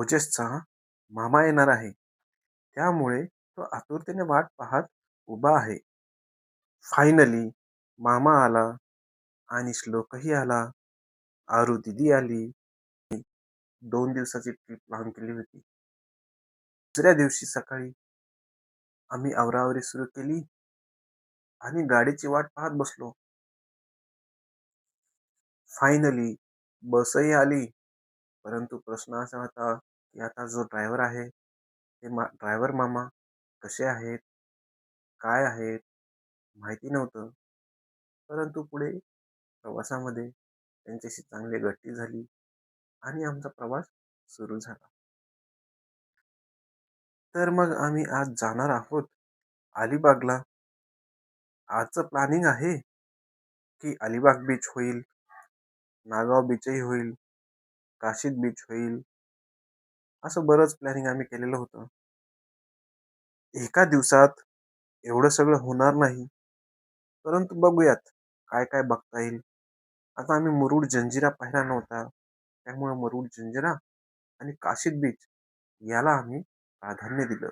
ओजसचा मामा येणार आहे. त्यामुळे तो आतुरतेने वाट पाहत उभा आहे. फायनली मामा आला आणि श्लोकही आला. आरू दिदी आली. दोन दिवसाची ट्रिप प्लॅन केली होती. दुसऱ्या दिवशी सकाळी आम्ही आवरावरी सुरू केली आणि गाडीची वाट पाहत बसलो. फायनली बसही आली. परंतु प्रश्न असा होता की आता जो ड्रायव्हर आहे ते मा ड्रायव्हर मामा कसे आहेत? काय आहेत? माहिती नव्हतं. परंतु पुढे प्रवासामध्ये त्यांच्याशी चांगली गट्टी झाली आणि आमचा प्रवास सुरू झाला. तर मग आम्ही आज जाणार आहोत अलिबागला. आजचं प्लॅनिंग आहे की अलिबाग बीच होईल नागाव बीचही होईल काशीद बीच होईल असं बरंच प्लॅनिंग आम्ही केलेलं होतं. एका दिवसात एवढं सगळं होणार नाही. परंतु बघूयात काय काय बघता येईल. आता आम्ही मुरुड जंजिरा पाहिला नव्हता. त्यामुळे मुरुड जंजिरा आणि काशीद बीच याला आम्ही प्राधान्य दिलं.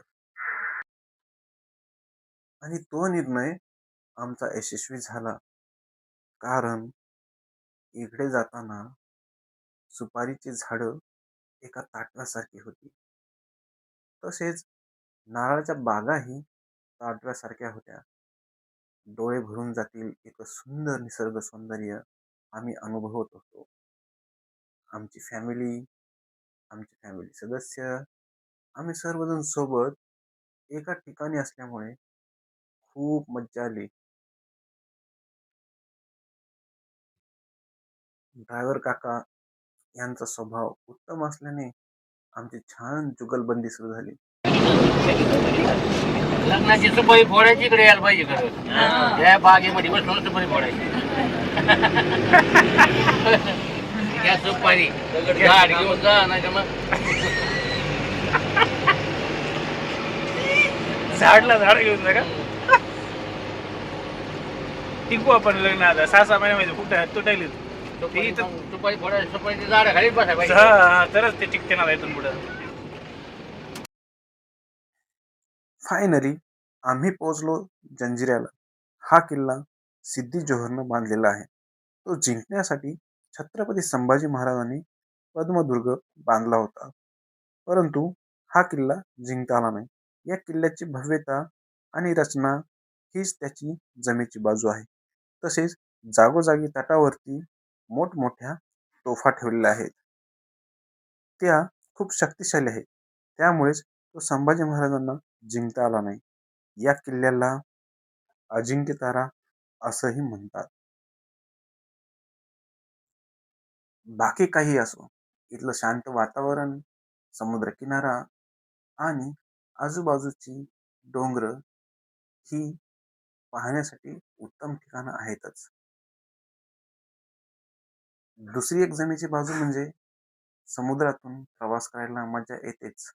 आणि तो निर्णय आमचा यशस्वी झाला. कारण इकडे जाताना सुपारीची झाडं एका ताटव्यासारखी होती. तसेच नारळाच्या बागाही ताटव्यासारख्या होत्या. डोळे भरून जातील एक सुंदर निसर्ग सौंदर्य आम्ही अनुभवत होतो. आमची फॅमिली आमचे फॅमिली सदस्य आम्ही सर्वजण सोबत एका ठिकाणी असल्यामुळे खूप मज्जा आली. ड्रायव्हर काका यांचा स्वभाव उत्तम असल्याने आमची छान जुगलबंदी सुरू झाली. लग्नाची सुपारी फोडायची इकडे यायला पाहिजे खरं या बागेमध्ये बसून सुपारी फोडायची. या सुपारी. झाड घेऊन जा नाही तर मग. झाडला झाड घेऊन जा का? टिकू आपण लग्न आता. सहा सहा महिन्यामध्ये कुठं तुटायली सुपारी इथं- मग सुपारी फोडायची सुपारीची झाड खालीच बसायला पाहिजे हा तरच ते टिकते ना इथून पुढं. फायनली आम्ही पोहोचलो जंजिऱ्याला. हा किल्ला सिद्धी जोहरनं बांधलेला आहे. तो जिंकण्यासाठी छत्रपती संभाजी महाराजांनी पद्मदुर्ग बांधला होता. परंतु हा किल्ला जिंकता आला नाही. या किल्ल्याची भव्यता आणि रचना हीच त्याची जमेची बाजू आहे. तसेच जागोजागी तटावरती मोठमोठ्या तोफा ठेवलेल्या आहेत. त्या खूप शक्तिशाली आहेत. त्यामुळेच तो संभाजी महाराजांना जिंकता आला नाही. या किल्ल्याला अजिंक्यतारा असंही म्हणतात. बाकी काही असो इथलं शांत वातावरण समुद्रकिनारा आणि आजूबाजूची डोंगर ही पाहण्यासाठी उत्तम ठिकाणं आहेतच. दुसरी एक जमेची बाजू म्हणजे समुद्रातून प्रवास करायला मजा येतेच.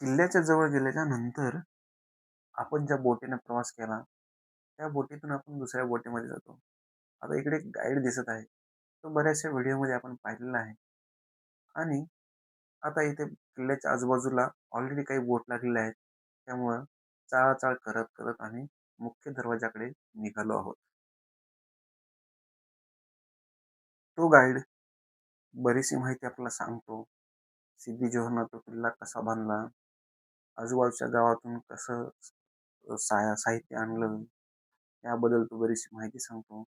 किल्ल्याच्या जवळ गेल्याच्यानंतर आपण ज्या बोटीने प्रवास केला त्या बोटीतून आपण दुसऱ्या बोटीमध्ये जातो. आता इकडे एक गाईड दिसत आहे. तो बऱ्याचशा व्हिडिओमध्ये आपण पाहिलेला आहे. आणि आता इथे किल्ल्याच्या आजूबाजूला ऑलरेडी काही बोट लागलेल्या आहेत. त्यामुळं चाळाचाळ करत करत आम्ही मुख्य दरवाजाकडे निघालो आहोत. तो गाईड बरीचशी माहिती आपल्याला सांगतो. सिद्धी जोहरनं तो किल्ला कसा बांधला? आजूबाजूच्या गावातून कसं सा साहित्य आणलं? याबद्दल तो बरीचशी माहिती सांगतो.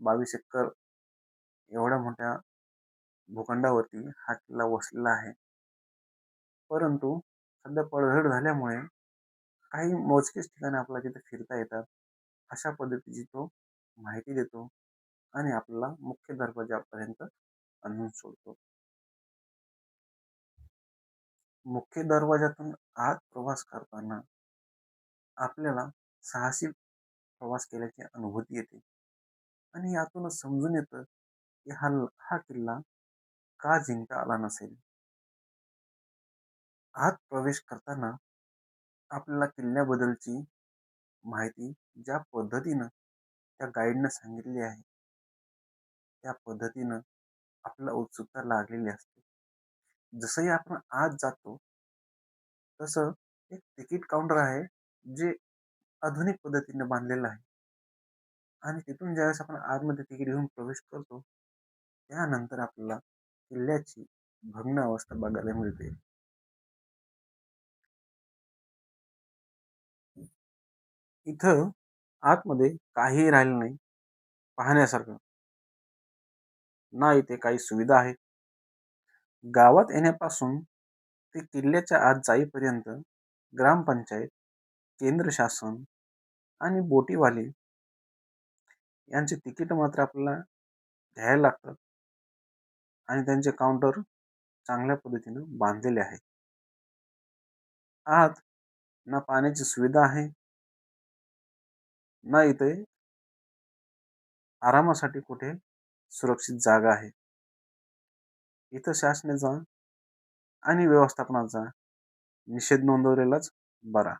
बावीस एकर एवढ्या मोठ्या भूखंडावरती हा किल्ला वसलेला आहे. परंतु सध्या पडझड झाल्यामुळे काही मोजकेच ठिकाणी आपल्याला तिथे फिरता येतात. अशा पद्धतीची तो माहिती देतो. आणि आपल्याला मुख्य दरवाजापर्यंत आणून सोडतो. मुख्य दरवाजातून आत प्रवास करताना आपल्याला साहसी प्रवास केल्याची अनुभूती येते. आणि यातूनच समजून येतं की हा हा किल्ला का जिंकता आला नसेल? आत प्रवेश करताना आपल्याला किल्ल्याबद्दलची माहिती ज्या पद्धतीनं त्या गाईडनं सांगितली आहे त्या पद्धतीनं आपल्याला उत्सुकता लागलेली असते. जसंही आपण आत जातो तसं एक तिकीट काउंटर आहे जे आधुनिक पद्धतीने बांधलेलं आहे. आणि तिथून ज्यावेळेस आपण आतमध्ये तिकीट घेऊन प्रवेश करतो त्यानंतर आपल्याला किल्ल्याची भग्न अवस्था बघायला मिळते. इथं आतमध्ये काहीही राहिलं नाही पाहण्यासारखं. ना इथे काही सुविधा आहेत. गावात येण्यापासून ते किल्ल्याच्या आत जाईपर्यंत ग्रामपंचायत केंद्र शासन आणि बोटीवाले यांचे तिकीट मात्र आपल्याला घ्यायला लागतात आणि त्यांचे काउंटर चांगल्या पद्धतीनं बांधलेले आहे आत ना पाण्याची सुविधा आहे ना इथे आरामासाठी कुठे सुरक्षित जागा आहे. इथं शासनाचा आणि व्यवस्थापनाचा निषेध नोंदवलेलाच बरा.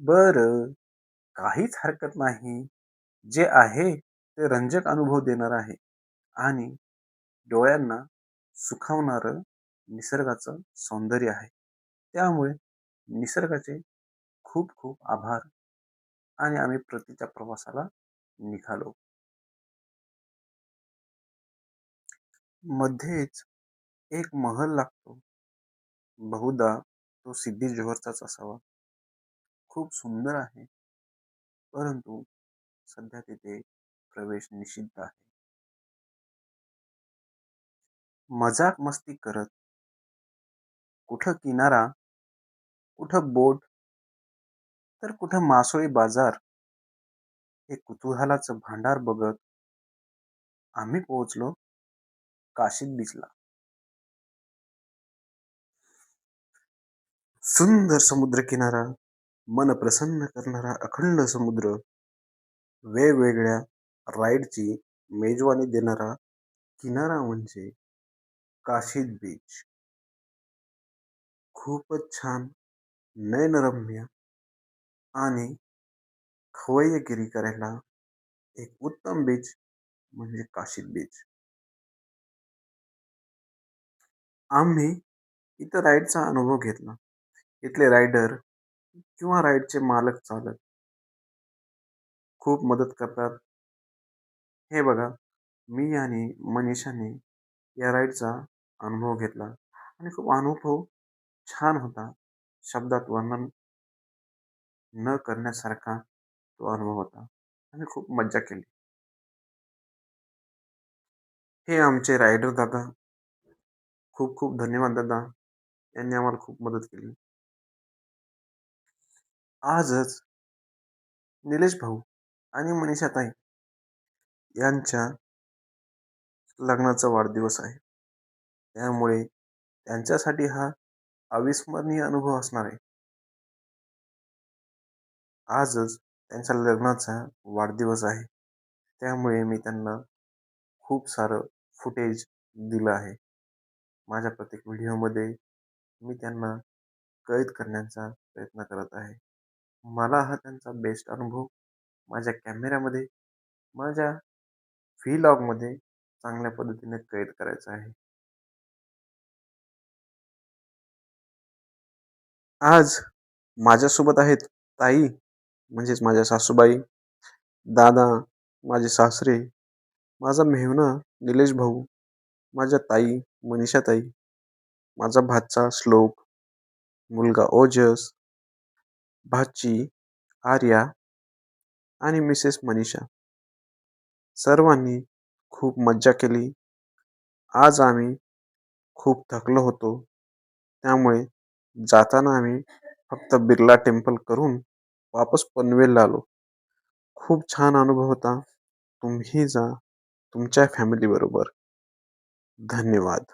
बर काहीच हरकत नाही. जे आहे ते रंजक अनुभव देणार आहे. आणि डोळ्यांना सुखावणार निसर्गाचं सौंदर्य आहे. त्यामुळे निसर्गाचे खूप खूप आभार. आणि आम्ही प्रतीच्या प्रवासाला निघालो. मध्येच एक महल लागतो. बहुधा तो सिद्धी जोहरचाच असावा. खूप सुंदर आहे. परंतु सध्या तिथे प्रवेश निषिद्ध आहे. मजाक मस्ती करत कुठं किनारा कुठं बोट तर कुठं मासोळी बाजार हे कुतूहलाचं भांडार बघत आम्ही पोहोचलो काशीद बीचला. सुंदर समुद्र किनारा मन प्रसन्न करणारा अखंड समुद्र वेगवेगळ्या राईडची मेजवानी देणारा किनारा म्हणजे काशीद बीच. खूपच छान नयनरम्य आणि खवय्यगिरी करायला एक उत्तम बीच म्हणजे काशीद बीच आम्ही इथं राईडचा अनुभव घेतला. इथले रायडर किंवा राईडचे मालक चालक खूप मदत करतात. हे बघा मी आणि मनीषाने या राईडचा अनुभव घेतला आणि खूप अनुभव छान होता. शब्दात वर्णन न करण्यासारखा तो अनुभव होता आणि खूप मज्जा केली. हे आमचे रायडर दादा खूप खूप धन्यवाद दादा यांनी आम्हाला खूप मदत केली. आजच निलेश भाऊ आणि मनीषा ताई यांच्या लग्नाचा वाढदिवस आहे. त्यामुळे त्यांच्यासाठी हा अविस्मरणीय अनुभव असणार आहे. आजच त्यांच्या लग्नाचा वाढदिवस आहे. त्यामुळे मी त्यांना खूप सारं फुटेज दिलं आहे. माझ्या प्रत्येक व्हिडिओमध्ये मी त्यांना कैद करण्याचा प्रयत्न करत आहे. मला हा त्यांचा बेस्ट अनुभव माझ्या कॅमेऱ्यामध्ये माझ्या व्हीलॉगमध्ये चांगल्या पद्धतीने कैद करायचा आहे. आज माझ्यासोबत आहेत ताई म्हणजेच माझ्या सासूबाई दादा माझे सासरे माझा मेहुणा निलेश भाऊ माझ्या ताई मनीषा ताई माझा भाचा श्लोक मुलगा ओजस भाची आर्या आणि मिसेस मनीषा. सर्वांनी खूप मज्जा केली. आज आम्ही खूप थकलो होतो. त्यामुळे जाताना आम्ही फक्त बिर्ला टेम्पल करून वापस पनवेलला आलो. खूप छान अनुभव होता. तुम्ही जा तुमच्या फॅमिलीबरोबर धन्यवाद.